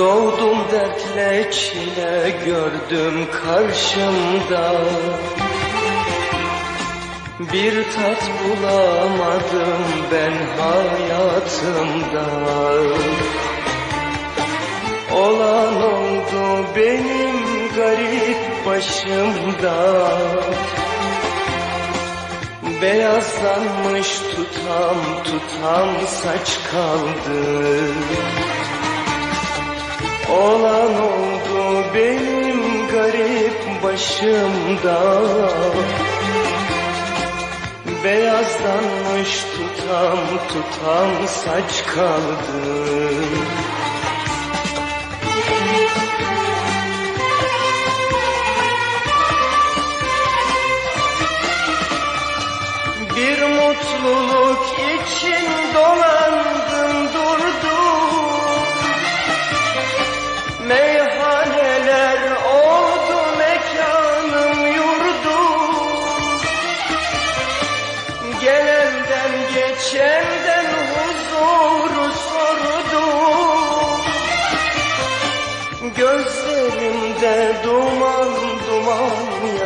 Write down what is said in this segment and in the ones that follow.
Doğdum dertle çile gördüm karşımda. Bir tat bulamadım ben hayatımda. Olan oldu benim garip başımda. Beyazlanmış tutam tutam saç kaldı Olan oldu benim garip başımda. Beyazlanmış tutam tutam saç kaldı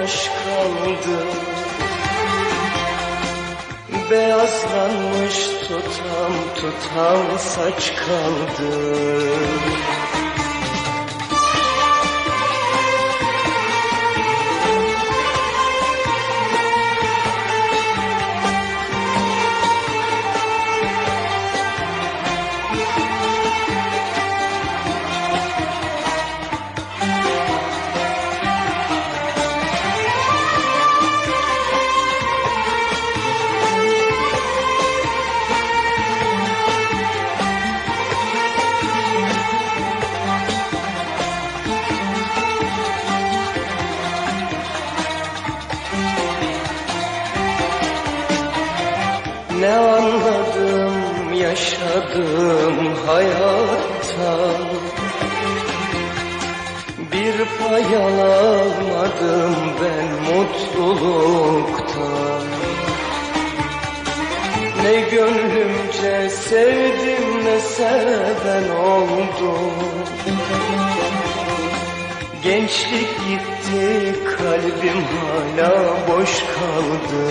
yaş kaldı Beyazlanmış tutam tutam saç kaldı Ne anladım yaşadığım hayattan Bir pay alamadım ben mutluluktan Ne gönlümce sevdim ne seven oldum. Gençlik gitti kalbim hala boş kaldı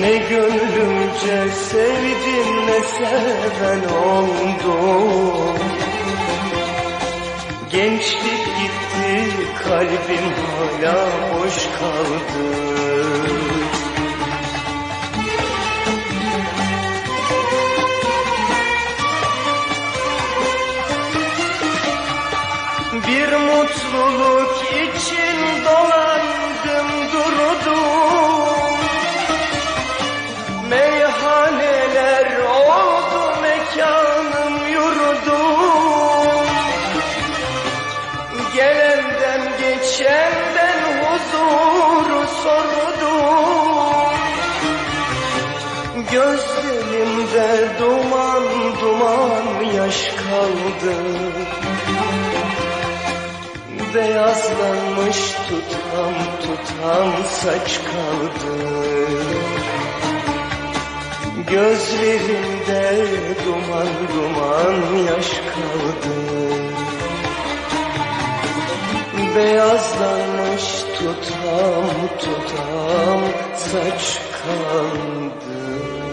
ne gönlümce sevdim ne seven oldum Gençlik gitti kalbim hala boş kaldı. Bir mutluluk için dolandım durdum Gözlerimde duman duman yaş kaldı. Beyazlanmış tutam tutam saç kaldı. Gözlerimde duman duman yaş kaldı. Beyazlanmış tutam tutam saç kaldı